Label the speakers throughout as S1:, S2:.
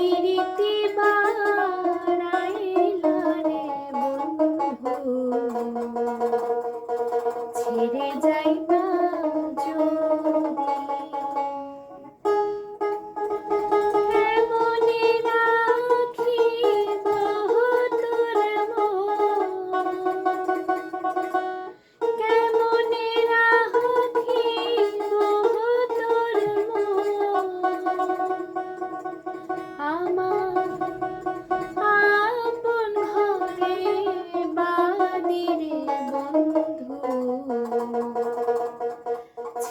S1: পিরিতি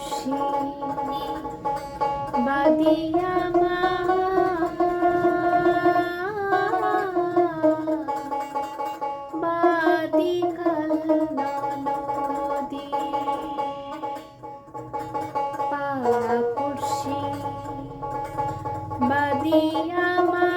S1: পড়শি বাদিয়া মা বাদি নদী পাড়া পড়শি বাদিয়া মা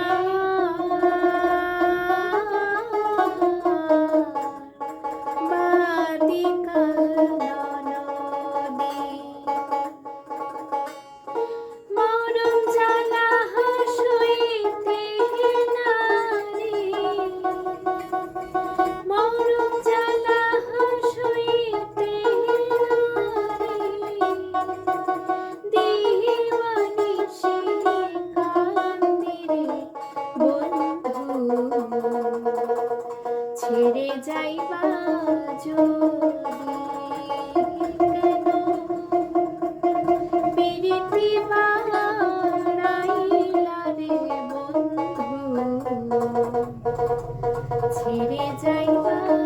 S1: ছেড়ে যাইবা যদি ছেড়ে যাইবা